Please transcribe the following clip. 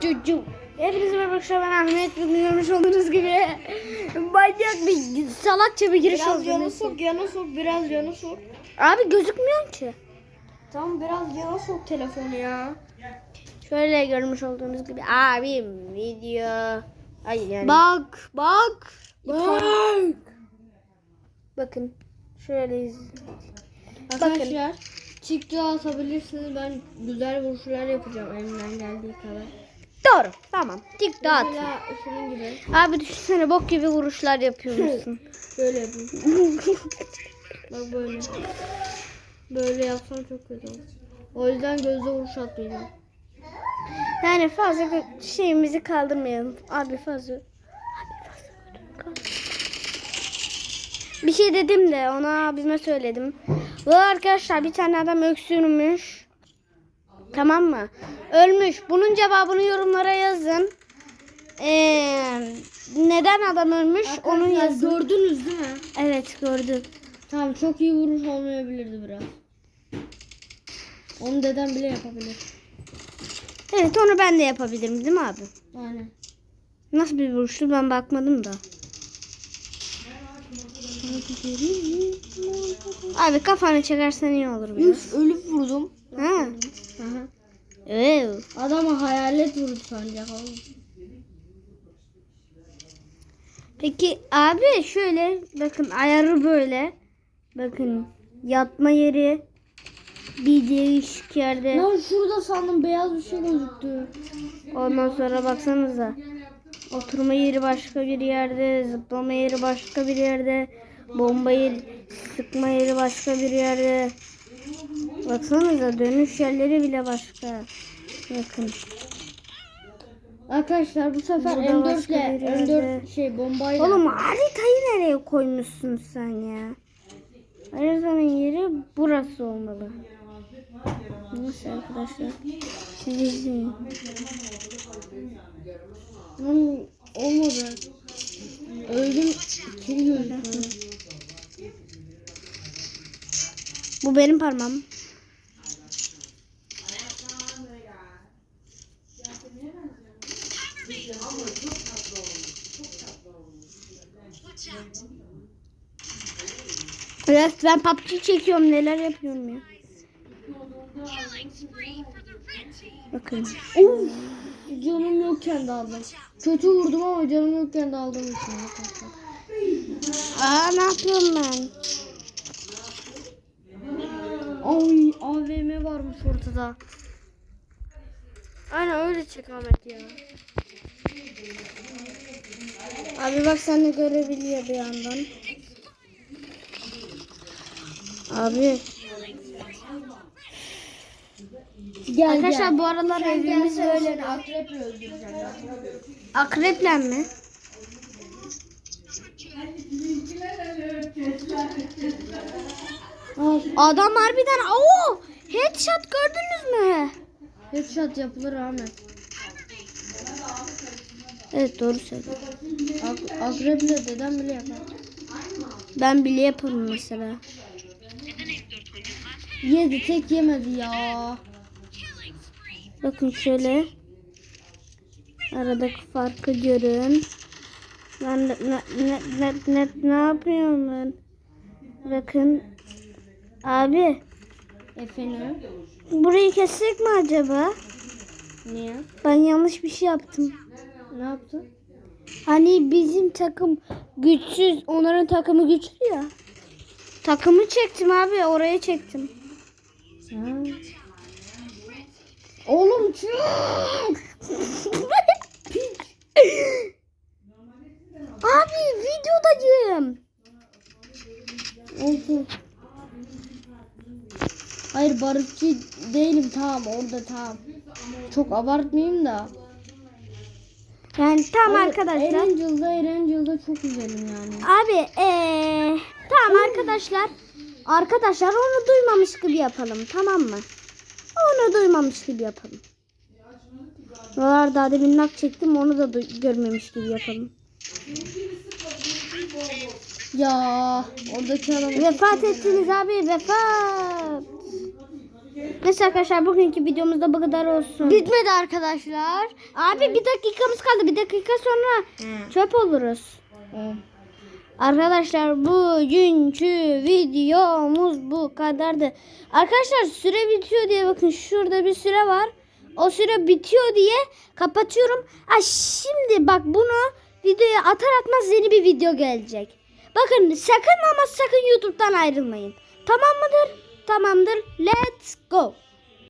Cucu. Hepinize merhaba arkadaşlar ben Ahmet. Bugün görmüş olduğunuz gibi manyak bir salakça bir giriş Biraz oldu. yana sok, yana sok, biraz yana sok. Abi gözükmüyor ki. Tamam biraz yana sok telefonu ya. Şöyle görmüş olduğunuz gibi abim video. Ay yani. Bak, bak. Bak. Bakın. Şöyle iz- Arkadaşlar TikTok atabilirsiniz. Ben güzel vuruşlar yapacağım elimden geldiği kadar. Doğru. Tamam. Mesela şunun gibi. Abi düşünsene bok gibi vuruşlar yapıyormuşsun. Böyle yapayım. Bak böyle. Böyle yapsam çok kötü olur. O yüzden gözle vuruş atmayacağım. yani fazla şeyimizi kaldırmayalım. Abi fazla. Abi fazla. Bir şey dedim de ona abime söyledim. Bu arkadaşlar bir tane adam öksürmüş. Tamam mı? Ölmüş. Bunun cevabını yorumlara yazın. Ee, neden adam ölmüş? Onu yazın. gördünüz değil mi? Evet gördüm. Tamam çok iyi vuruş olmayabilirdi biraz. Onu dedem bile yapabilir. Evet onu ben de yapabilirim değil mi abi? Aynen. Nasıl bir vuruştu ben bakmadım da. Abi kafanı çekersen iyi olur biraz. Üf ölüp vurdum. Ha. Aha. Evet. Adama hayalet vurdu sancak oğlum. Peki abi şöyle bakın ayarı böyle. Bakın yatma yeri bir değişik yerde. Lan şurada sandım beyaz bir şey gözüktü. Ondan sonra baksanıza. Oturma yeri başka bir yerde, zıplama yeri başka bir yerde, bomba yeri, sıkma yeri başka bir yerde. Baksanıza dönüş yerleri bile başka. Bakın. Arkadaşlar bu sefer Burada M4 başka ile bir yerde. M4 şey bombayla. Oğlum haritayı nereye koymuşsun sen ya? Haritanın yeri burası olmalı. Neyse arkadaşlar. Siz izleyin. Olmadı. Öldüm. Kiri gözüktü. Bu benim parmağım. Evet ben PUBG çekiyorum neler yapıyorum ya. Bakın. Of. Canım yokken de aldım. Kötü vurdum ama canım yokken de aldım için arkadaşlar. Aa ne yapıyorum ben? Ay AVM varmış ortada. Aynen öyle çek Ahmet ya. Abi bak sen de görebiliyor bir yandan. Abi. Gel Arkadaşlar bu aralar evimiz böyle. akreple öldüreceğim. Akreple mi? Adam harbiden oo headshot gördünüz mü? Headshot yapılır Ahmet. Evet doğru söylüyorsun. Ak akreple dedem bile yapar. Ben bile yaparım mesela. Yedi tek yemedi ya. Bakın şöyle. Aradaki farkı görün. Ben ne, ne, ne, ne, ne, ne yapıyorum ben? Bakın. Abi Efendim? burayı kessek mi acaba? Niye? Ben yanlış bir şey yaptım. Ne yaptın? Hani bizim takım güçsüz, onların takımı güçlü ya. Takımı çektim abi, oraya çektim. Ha. Oğlum çık. abi videodayım. Olsun. Hayır barışçı değilim tamam orada tamam. Çok abartmayayım da. Yani tam Hayır, arkadaşlar. Erangel'da Erangel'da çok güzelim yani. Abi eee tamam arkadaşlar. Arkadaşlar onu duymamış gibi yapalım tamam mı? Onu duymamış gibi yapalım. Buralar daha demin nak çektim onu da görmemiş gibi yapalım. Ya oradaki adam Vefat ettiniz abi vefat. Neyse arkadaşlar bugünkü videomuzda bu kadar olsun. Bitmedi arkadaşlar. Abi bir dakikamız kaldı. Bir dakika sonra çöp oluruz. Arkadaşlar bugünkü videomuz bu kadardı. Arkadaşlar süre bitiyor diye bakın şurada bir süre var. O süre bitiyor diye kapatıyorum. Ha şimdi bak bunu videoya atar atmaz yeni bir video gelecek. Bakın sakın ama sakın YouTube'dan ayrılmayın. Tamam mıdır? Tamamdır. Let's go.